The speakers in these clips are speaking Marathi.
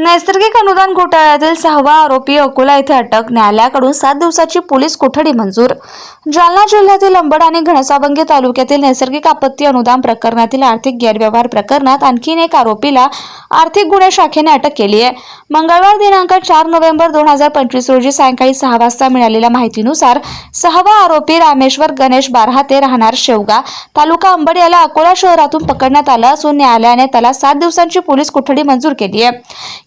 नैसर्गिक अनुदान घोटाळ्यातील सहावा आरोपी अकोला येथे अटक न्यायालयाकडून सात दिवसाची पोलीस कोठडी मंजूर. जालना जिल्ह्यातील अंबड आणि घनसावंगी तालुक्यातील नैसर्गिक आपत्ती अनुदान प्रकरणातील आर्थिक गैरव्यवहार प्रकरणात आणखीन एक आरोपीला आर्थिक गुन्हे शाखेने अटक केली आहे. मंगळवार दिनांक चार नोव्हेंबर दोन हजार पंचवीस रोजी सायंकाळी सहा वाजता मिळालेल्या माहितीनुसार सहावा आरोपी रामेश्वर गणेश बारहाते राहणार शेवगा तालुका अंबड याला अकोला शहरातून पकडण्यात आलं असून न्यायालयाने त्याला सात दिवसांची पोलीस कोठडी मंजूर केली आहे.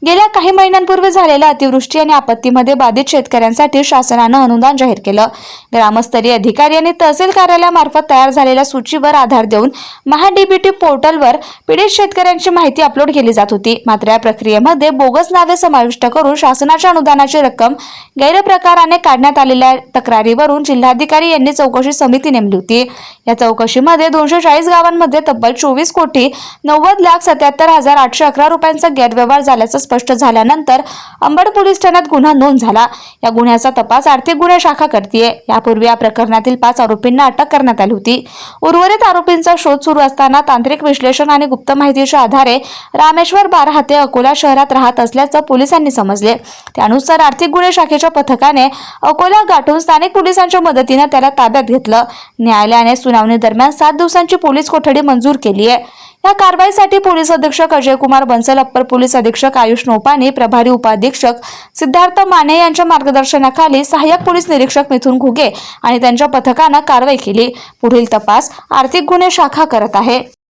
गेल्या काही महिन्यांपूर्वी झालेल्या अतिवृष्टी आणि आपत्तीमध्ये बाधित शेतकऱ्यांसाठी शासनानं अनुदान जाहीर केलं. ग्रामस्तरीय अधिकारी आणि तहसील कार्यालयामार्फत तयार झालेल्या सूचीवर आधार देऊन महाडीबीटी पोर्टलवर पीडित शेतकऱ्यांची माहिती अपलोड केली जात होती. मात्र या प्रक्रियेमध्ये बोगस नावे समाविष्ट करून शासनाच्या अनुदानाची रक्कम गैरप्रकाराने काढण्यात आलेल्या तक्रारीवरून जिल्हाधिकारी यांनी चौकशी समिती नेमली होती. या चौकशीमध्ये दोनशे चाळीस गावांमध्ये तब्बल चोवीस कोटी नव्वद लाख सत्याहत्तर हजार आठशे अकरा रुपयांचा गैरव्यवहार झाल्याचं स्पष्ट झाल्यानंतर अंबड पोलीस ठाण्यात गुन्हा नोंद झाला. या गुन्ह्याचा तपास आर्थिक गुन्हे शाखा करते यापूर्वी या प्रकरणातील पाच आरोपींना अटक करण्यात आली होती. उर्वरित आरोपींचा शोध सुरू असताना तांत्रिक विश्लेषण आणि गुप्त माहितीच्या आधारे रामेश्वर बारहाते अकोला शहरात राहत असल्याचं पोलिसांनी समजले. त्यानुसार आर्थिक गुन्हे शाखेच्या पथकाने अकोला गाठून स्थानिक पोलिसांच्या मदतीनं त्याला ताब्यात घेतलं. न्यायालयाने सुनावणी दरम्यान सात दिवसांची पोलीस कोठडी मंजूर केली आहे या कारवाईसाठी पोलीस अधीक्षक अजय कुमार बन्सल अप्पर पोलीस अधीक्षक आयुष नोपाने प्रभारी उपाधीक्षक सिद्धार्थ माने यांच्या मार्गदर्शनाखाली सहाय्यक पोलीस निरीक्षक मिथुन घुगे आणि त्यांच्या पथकानं कारवाई केली. पुढील तपास आर्थिक गुन्हे शाखा करत आहे.